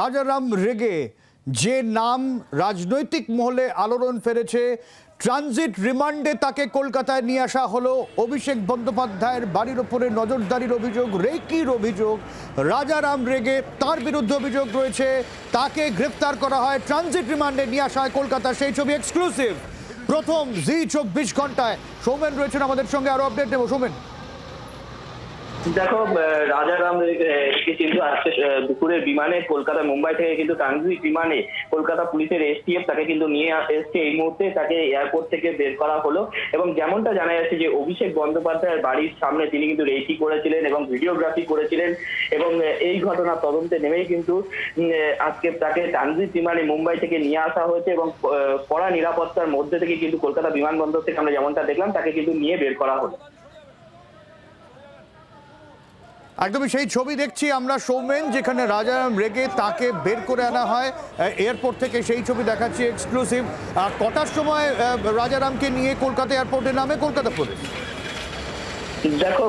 রাজারাম রেগে যে নাম রাজনৈতিক মহলে আলোড়ন ফেলেছে, ট্রানজিট রিমান্ডে তাকে কলকাতায় নিয়ে আসা হলো। অভিষেক বন্দ্যোপাধ্যায়ের বাড়ির ওপরে নজরদারির অভিযোগ, রেকির অভিযোগ, রাজারাম রেগে তার বিরুদ্ধে অভিযোগ রয়েছে। তাকে গ্রেফতার করা হয়, ট্রানজিট রিমান্ডে নিয়ে আসা হয় কলকাতা সেই ছবি এক্সক্লুসিভ প্রথম জি চব্বিশ ঘন্টায়। সৌমেন রয়েছেন আমাদের সঙ্গে আরও আপডেট নেব। সৌমেন। দেখো রাজারাম কিন্তু আজকে দুপুরে বিমানে কলকাতা, মুম্বাই থেকে কিন্তু ট্রানজিট বিমানে কলকাতা পুলিশের এসটিএফ তাকে কিন্তু নিয়ে এসছে। এই মুহূর্তে তাকে এয়ারপোর্ট থেকে বের করা হলো এবং যেমনটা জানা যাচ্ছে যে অভিষেক বন্দ্যোপাধ্যায়ের বাড়ির সামনে তিনি কিন্তু রেকি করেছিলেন এবং ভিডিওগ্রাফি করেছিলেন এবং এই ঘটনা তদন্তে নেমেই কিন্তু আজকে তাকে ট্রানজিট বিমানে মুম্বাই থেকে নিয়ে আসা হয়েছে এবং কড়া নিরাপত্তার মধ্যে থেকে কিন্তু কলকাতা বিমানবন্দর থেকে আমরা যেমনটা দেখলাম, তাকে কিন্তু নিয়ে বের করা হলো। একদমই সেই ছবি দেখছি আমরা, সৌমেন, যেখানে রাজারাম রেগে তাকে বের করে আনা হয়। এয়ারপোর্ট থেকে সেই ছবি দেখাচ্ছি এক্সক্লুসিভ কটার সময় রাজারামকে নিয়ে কলকাতা এয়ারপোর্টে নামে কলকাতা পুলিশ? দেখো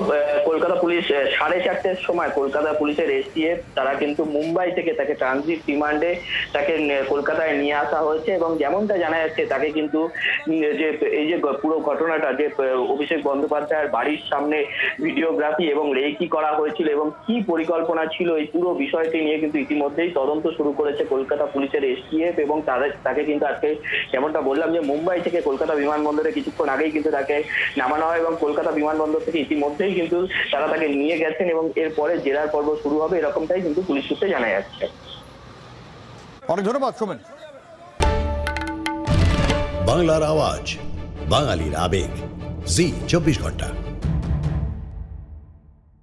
কলকাতা পুলিশ সাড়ে চারটের সময় কলকাতা পুলিশের এসটিএফ তারা কিন্তু মুম্বাই থেকে তাকে ট্রানজিট রিমান্ডে তাকে কলকাতায় নিয়ে আসা হয়েছে এবং যেমনটা জানা যাচ্ছে তাকে কিন্তু যে, এই যে পুরো ঘটনাটা, যে অভিষেক বন্দ্যোপাধ্যায়ের বাড়ির সামনে ভিডিওগ্রাফি এবং রেকি করা হয়েছিল এবং কি পরিকল্পনা ছিল, এই পুরো বিষয়টি নিয়ে কিন্তু ইতিমধ্যেই তদন্ত শুরু করেছে কলকাতা পুলিশের এসটিএফ এবং তাদের, তাকে কিন্তু আজকে যেমনটা বললাম যে, মুম্বাই থেকে কলকাতা বিমানবন্দরে কিছুক্ষণ আগেই কিন্তু তাকে নামানো হয় এবং কলকাতা বিমানবন্দর থেকে ইতিমধ্যেই কিন্তু তারা তাকে নিয়ে গেছেন এবং এরপরে জেরার পর্ব শুরু হবে এরকমটাই কিন্তু পুলিশ সূত্রে জানা যাচ্ছে। অনেক ধন্যবাদ সোমেন। বাংলার আওয়াজ বাঙালির আবেগ। জি চব্বিশ ঘণ্টা।